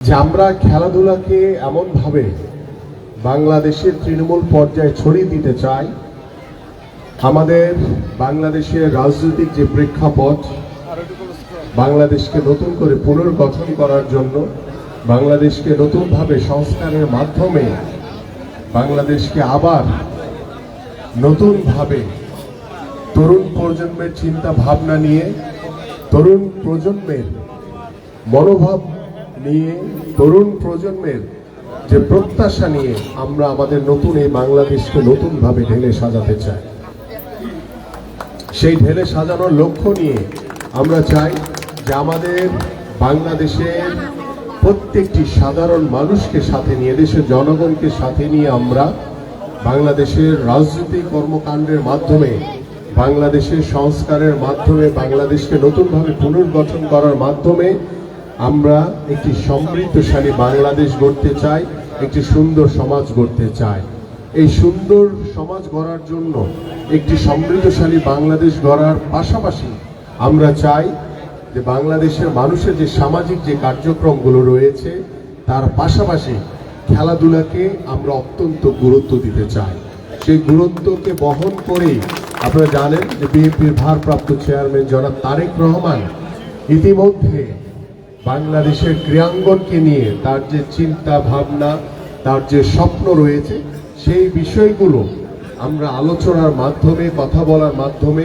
যে আমরা খেলাধুলাকে এমনভাবে বাংলাদেশের তৃণমূল পর্যায়ে ছড়িয়ে দিতে চাই, আমাদের বাংলাদেশের রাজনৈতিক যে প্রেক্ষাপট, বাংলাদেশকে নতুন করে পুনর্গঠন করার জন্য, বাংলাদেশকে নতুনভাবে সংস্কারের মাধ্যমে বাংলাদেশকে আবার নতুনভাবে তরুণ প্রজন্মের চিন্তা ভাবনা নিয়ে, তরুণ প্রজন্মের মনোভাব নিয়ে তরুণ প্রজন্মের যে প্রত্যাশা নিয়ে আমরা আমাদের নতুন এই বাংলাদেশকে নতুনভাবে ঢেলে সাজাতে চাই। সেই ঢেলে সাজানোর লক্ষ্য নিয়ে আমরা চাই যে আমাদের বাংলাদেশের প্রত্যেকটি সাধারণ মানুষকে সাথে নিয়ে, দেশের জনগণকে সাথে নিয়ে আমরা বাংলাদেশের রাজনৈতিক কর্মকাণ্ডের মাধ্যমে, বাংলাদেশের সংস্কারের মাধ্যমে, বাংলাদেশকে নতুনভাবে পুনর্গঠন করার মাধ্যমে আমরা একটি সমৃদ্ধশালী বাংলাদেশ গড়তে চাই, একটি সুন্দর সমাজ গড়তে চাই। এই সুন্দর সমাজ গড়ার জন্য একটি সমৃদ্ধশালী বাংলাদেশ গড়ার পাশাপাশি আমরা চাই যে বাংলাদেশের মানুষের যে সামাজিক যে কার্যক্রমগুলো রয়েছে, তার পাশাপাশি খেলাধুলাকে আমরা অত্যন্ত গুরুত্ব দিতে চাই। সেই গুরুত্বকে বহন করেই আপনারা জানেন যে বিএনপির ভারপ্রাপ্ত চেয়ারম্যান জনাব তারেক রহমান ইতিমধ্যে বাংলাদেশের ক্রীড়াঙ্গনকে নিয়ে তার যে চিন্তা ভাবনা, তার যে স্বপ্ন রয়েছে, সেই বিষয়গুলো আমরা আলোচনার মাধ্যমে, কথা বলার মাধ্যমে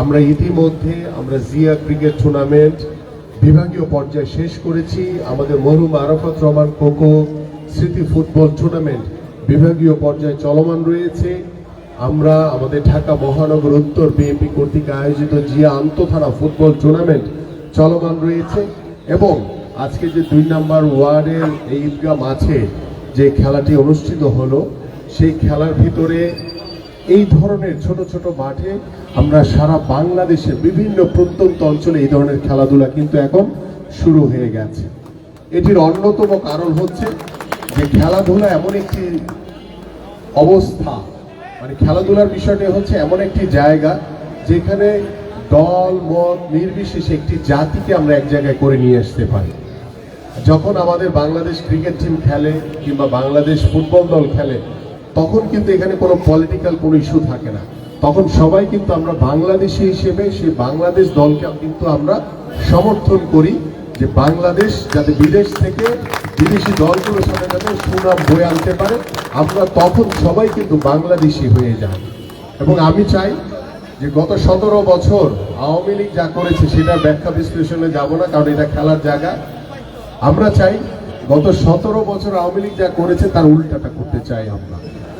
আমরা ইতিমধ্যে আমরা জিয়া ক্রিকেট টুর্নামেন্ট বিভাগীয় পর্যায়ে শেষ করেছি। আমাদের মরুম আরাফাত রহমান কোকো স্মৃতি ফুটবল টুর্নামেন্ট বিভাগীয় পর্যায়ে চলমান রয়েছে। আমরা আমাদের ঢাকা মহানগর উত্তর বিএনপি কর্তৃক আয়োজিত জিয়া আন্তঃথানা ফুটবল টুর্নামেন্ট চলমান রয়েছে। এবং আজকে যে দুই নাম্বার ওয়ার্ডের এই ঈদগাহ মাঠে যে খেলাটি অনুষ্ঠিত হলো, সেই খেলার ভিতরে এই ধরনের ছোট ছোট মাঠে আমরা সারা বাংলাদেশে বিভিন্ন প্রত্যন্ত অঞ্চলে এই ধরনের খেলাধুলা কিন্তু এখন শুরু হয়ে গেছে। এটির অন্যতম কারণ হচ্ছে যে খেলাধুলা এমন একটি অবস্থা মানে খেলাধুলার বিষয়টি হচ্ছে এমন একটি জায়গা যেখানে দল, মত নির্বিশেষে একটি জাতিকে আমরা এক জায়গায় করে নিয়ে আসতে পারি। যখন আমাদের বাংলাদেশ ক্রিকেট টিম খেলে কিংবা বাংলাদেশ ফুটবল দল খেলে, তখন কিন্তু এখানে কোনো পলিটিক্যাল কোনো ইস্যু থাকে না। তখন সবাই কিন্তু আমরা বাংলাদেশি হিসেবে সেই বাংলাদেশ দলকে কিন্তু আমরা সমর্থন করি যে বাংলাদেশ যাতে বিদেশ থেকে বিদেশি দলগুলোর সাথে যাতে সুনাম বয়ে আনতে পারে। আমরা তখন সবাই কিন্তু বাংলাদেশি হয়ে যাই। এবং আমি চাই যে গত সতেরো বছর আওয়ামী লীগ যা করেছে সেটার ব্যাখ্যা বিশ্লেষণে যাব না, কারণ এটা খেলার জায়গা। আমরা চাই গত সতেরো বছর আওয়ামী লীগ যা করেছে তার উল্টাটা করতে চাই আমরা।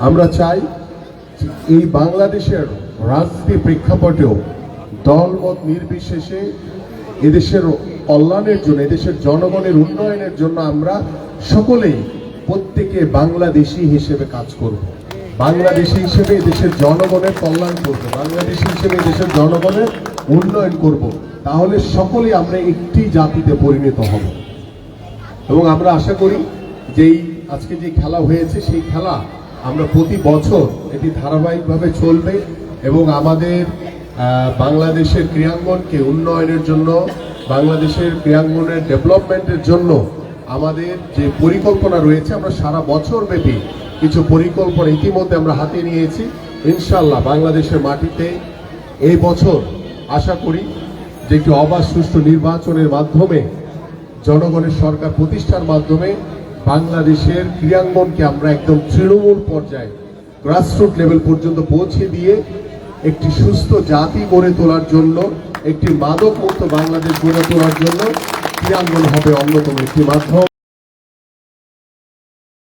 আমরা চাই এই বাংলাদেশের রাজনীতি প্রেক্ষাপটেও দলমত নির্বিশেষে এদেশের কল্যাণের জন্য, এদেশের জনগণের উন্নয়নের জন্য আমরা সকলেই প্রত্যেকে বাংলাদেশি হিসেবে কাজ করব। বাংলাদেশি হিসেবে দেশের জনগণের কল্যাণ করব, বাংলাদেশি হিসেবে দেশের জনগণের উন্নয়ন করব, তাহলে সকলেই আমরা একটি জাতিতে পরিণত হব। এবং আমরা আশা করি যেই আজকে যে খেলা হয়েছে, সেই খেলা আমরা প্রতি বছর এটি ধারাবাহিকভাবে চলবে এবং আমাদের বাংলাদেশের ক্রীড়াঙ্গনকে উন্নয়নের জন্য, বাংলাদেশের ক্রীড়াঙ্গনের ডেভেলপমেন্টের জন্য আমাদের যে পরিকল্পনা রয়েছে, আমরা সারা বছর ব্যাপী কিছু পরিকল্পনা ইতিমধ্যে আমরা হাতে নিয়েছি। ইনশাল্লাহ বাংলাদেশের মাটিতে এই বছর আশা করি যে একটি অবাধ সুষ্ঠু নির্বাচনের মাধ্যমে জনগণের সরকার প্রতিষ্ঠার মাধ্যমে বাংলাদেশের ক্রীড়াঙ্গনকে আমরা একদম তৃণমূল পর্যায়ে গ্রাসরুট লেভেল পর্যন্ত পৌঁছে দিয়ে একটি সুস্থ জাতি গড়ে তোলার জন্য, একটি মাদক মুক্ত বাংলাদেশ গড়ে তোলার জন্য ক্রীড়াঙ্গন হবে অন্যতম একটি মাধ্যম।